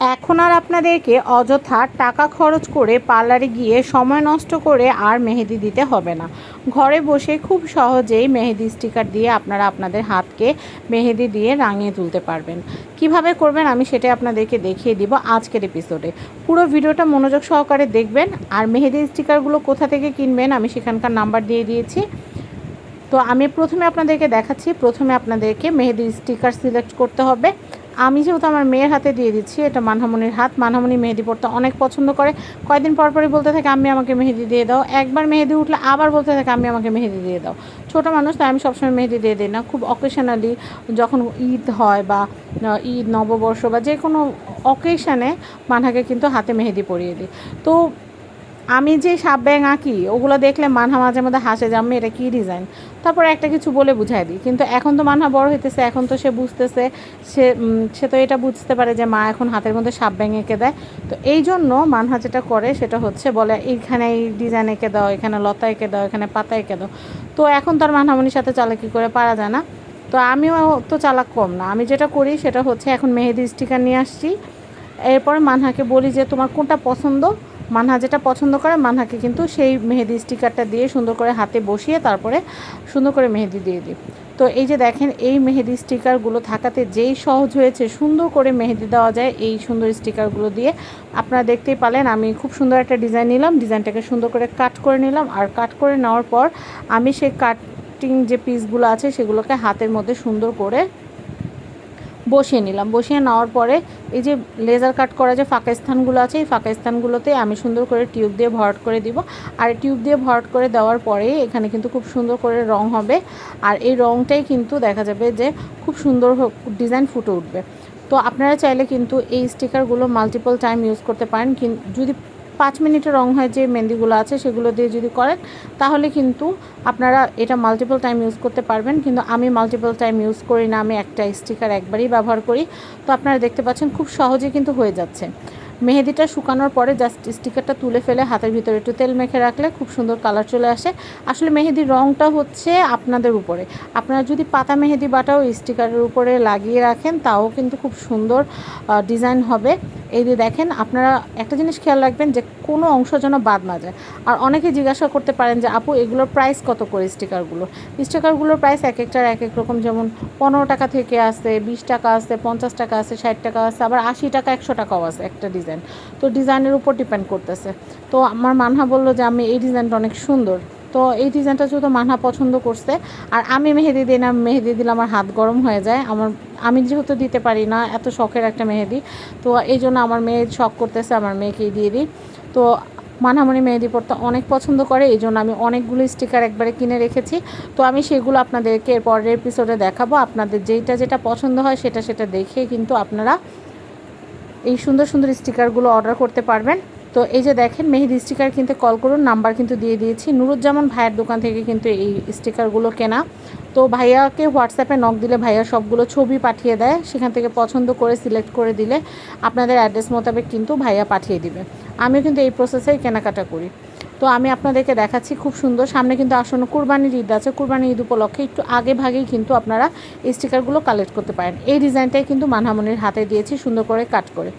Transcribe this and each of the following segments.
এখন আর আপনাদেরকে অযথা টাকা খরচ করে পার্লারে গিয়ে সময় নষ্ট করে আর মেহেদি দিতে হবে না। ঘরে বসে খুব সহজেই মেহেদি স্টিকার দিয়ে আপনারা আপনাদের হাতকে মেহেদি দিয়ে রাঙিয়ে তুলতে পারবেন। কীভাবে করবেন আমি সেটা আপনাদেরকে দেখিয়ে দিব আজকের এপিসোডে পুরো ভিডিওটা মনোযোগ সহকারে দেখবেন আর মেহেদি স্টিকারগুলো কোথা থেকে কিনবেন আমি সেখানকার নাম্বার দিয়ে দিয়েছি। তো আমি প্রথমে আপনাদেরকে দেখাচ্ছি, প্রথমে আপনাদেরকে মেহেদির স্টিকার সিলেক্ট করতে হবে। আমি যেহেতু আমার মেয়ের হাতে দিয়ে দিচ্ছি, এটা মানহামনির হাত, মানহামনি মেহেদি পড়তে অনেক পছন্দ করে। কয়েকদিন পর পরই বলতে থাকে আমি আমাকে মেহেদি দিয়ে দাও। একবার মেহেদি উঠলে আবার বলতে থাকে আমি আমাকে মেহেদি দিয়ে দাও। ছোটো মানুষ, তাই আমি সবসময় মেহেদি দিয়ে দিই না। খুব অকেশনালি যখন ঈদ হয় বা ঈদ, নববর্ষ বা যে কোনো অকেশানে মানহাকে কিন্তু হাতে মেহেদি পরিয়ে দিই। তো আমি যে সাপ ব্যাং আঁকি, ওগুলো দেখলে মানহা মাঝে মধ্যে হাসে যে আমি এটা কী ডিজাইন তারপরে একটা কিছু বলে বুঝাই দিই। কিন্তু এখন তো মানহা বড় হইতেছে, এখন তো সে বুঝতেছে, সে সে তো এটা বুঝতে পারে যে, মা এখন হাতের মধ্যে সাপ ব্যাং এঁকে দেয়। তো এই জন্য মানহা যেটা করে, সেটা হচ্ছে বলে, এইখানে এই ডিজাইন এঁকে দাও, এখানে লতা এঁকে দাও, এখানে পাতা এঁকে দাও। তো এখন তার মানহামনির সাথে চালাকি করে পারা যায় না। তো আমিও তো চালাক কম না। আমি যেটা করি, সেটা হচ্ছে এখন মেহেদি স্টিকার নিয়ে আসছি। এরপরে মানহাকে বলি যে, তোমার কোনটা পছন্দ? মানহা যেটা পছন্দ করে মানহাকে কিন্তু সেই মেহেদি স্টিকারটা দিয়ে সুন্দর করে হাতে বসিয়ে তারপরে সুন্দর করে মেহেদি দিয়ে দিই। তো এই যে দেখেন, এই মেহেদি স্টিকারগুলো থাকাতে যেই সহজ হয়েছে সুন্দর করে মেহেদি দেওয়া যায় এই সুন্দর স্টিকারগুলো দিয়ে। আপনারা দেখতেই পালেন আমি খুব সুন্দর একটা ডিজাইন নিলাম, ডিজাইনটাকে সুন্দর করে কাট করে নিলাম আর কাট করে নেওয়ার পর আমি সেই কাটিং যে পিসগুলো আছে সেগুলোকে হাতের মধ্যে সুন্দর করে বসিয়ে নিলাম। বসিয়ে নেওয়ার পরে এই যে লেজার কাট করা যে ফাঁকা স্থানগুলো আছে, এই ফাঁকা স্থানগুলোতে আমি সুন্দর করে টিউব দিয়ে ভরাট করে দিব। আর টিউব দিয়ে ভরাট করে দেওয়ার পরে এখানে কিন্তু খুব সুন্দর করে রং হবে। আর এই রংটাই কিন্তু দেখা যাবে যে খুব সুন্দর ডিজাইন ফুটে উঠবে। তো আপনারা চাইলে কিন্তু এই স্টিকারগুলো মাল্টিপল টাইম ইউজ করতে পারেন। যদি পাঁচ মিনিটের রং হয় যে মেহেন্দিগুলো আছে, সেগুলো দিয়ে যদি করেন, তাহলে কিন্তু আপনারা এটা মাল্টিপল টাইম ইউজ করতে পারবেন। কিন্তু আমি মাল্টিপল টাইম ইউজ করি না, আমি একটা স্টিকার একবারই ব্যবহার করি। তো আপনারা দেখতে পাচ্ছেন খুব সহজে কিন্তু হয়ে যাচ্ছে। মেহেদিটা শুকানোর পরে জাস্ট স্টিকারটা তুলে ফেলে হাতের ভিতরে একটু তেল মেখে রাখলে খুব সুন্দর কালার চলে আসে। আসলে মেহেদির রংটা হচ্ছে আপনাদের উপরে। আপনারা যদি পাতা মেহেদি বাটাও স্টিকারের উপরে লাগিয়ে রাখেন, তাও কিন্তু খুব সুন্দর ডিজাইন হবে। এই যে দেখেন, আপনারা একটা জিনিস খেয়াল রাখবেন যে কোনো অংশ যেন বাদ না যায়। আর অনেকে জিজ্ঞাসা করতে পারেন যে, আপু, এগুলোর প্রাইস কত করে স্টিকারগুলো স্টিকারগুলোর প্রাইস এক একটার এক এক রকম। যেমন পনেরো টাকা থেকে আসে, বিশ টাকা আসে, পঞ্চাশ টাকা আসে, ষাট টাকা আসে, আবার আশি টাকা, একশো টাকাও আসে একটা ডিজাইন তো ডিজাইনের উপর ডিপেন্ড করতেছে। তো আমার মানহা বলল যে, আমি এই ডিজাইনটা অনেক সুন্দর। তো এই ডিজাইনটা যেহেতু মানহা পছন্দ করছে, আর আমি মেহেদি দিই না, মেহেদি দিলে আমার হাত গরম হয়ে যায়। আমার, আমি যেহেতু দিতে পারি না, এত শখের একটা মেহেদি। তো এই জন্য আমার মেয়ে শখ করতেছে, আমার মেয়েকেই দিয়ে দিই। তো মানহামণি মেহেদি পড়তে অনেক পছন্দ করে, এই জন্য আমি অনেকগুলো স্টিকার একবারে কিনে রেখেছি। তো আমি সেগুলো আপনাদেরকে পরের এপিসোডে দেখাবো। আপনাদের যেইটা যেটা পছন্দ হয়, সেটা সেটা দেখে কিন্তু আপনারা এই সুন্দর সুন্দর স্টিকারগুলো অর্ডার করতে পারবেন। তো এই যে দেখেন, মেহেদি স্টিকার কিনতে কল করুন নাম্বার কিন্তু দিয়ে দিয়েছি। নুরুজ্জামান ভাইয়ের দোকান থেকে কিন্তু এই স্টিকারগুলো কেনা। তো ভাইয়াকে হোয়াটসঅ্যাপে নক দিলে ভাইয়া সবগুলো ছবি পাঠিয়ে দেয়। সেখান থেকে পছন্দ করে সিলেক্ট করে দিলে আপনাদের অ্যাড্রেস মোতাবেক কিন্তু ভাইয়া পাঠিয়ে দিবে। আমিও কিন্তু এই প্রসেসেই কেনাকাটা করি। তো আমি আপনাদেরকে দেখাচ্ছি খুব সুন্দর। সামনে কিন্তু আসন্ন কুরবানির ঈদ আছে। কুরবানির ঈদ উপলক্ষে একটু আগে ভাগেই কিন্তু আপনারা স্টিকারগুলো কালেক্ট করতে পারেন। এই ডিজাইনটাই কিন্তু মানহামনির হাতে দিয়েছি সুন্দর করে কাট করে।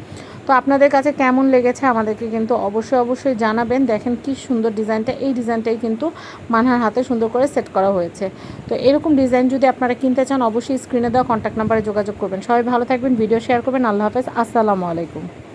তো আপনাদের কাছে কেমন লেগেছে আমাদেরকে কিন্তু অবশ্যই অবশ্যই জানাবেন। দেখেন কি সুন্দর ডিজাইনটা। এই ডিজাইনটাই কিন্তু মানহার হাতে সুন্দর করে সেট করা হয়েছে। তো এরকম ডিজাইন যদি আপনারা কিনতে চান, অবশ্যই স্ক্রিনে দেওয়া কন্ট্যাক্ট নাম্বারে যোগাযোগ করবেন। সবাই ভালো থাকবেন ভিডিও শেয়ার করবেন। আল্লাহ হাফেজ। আসসালামু আলাইকুম।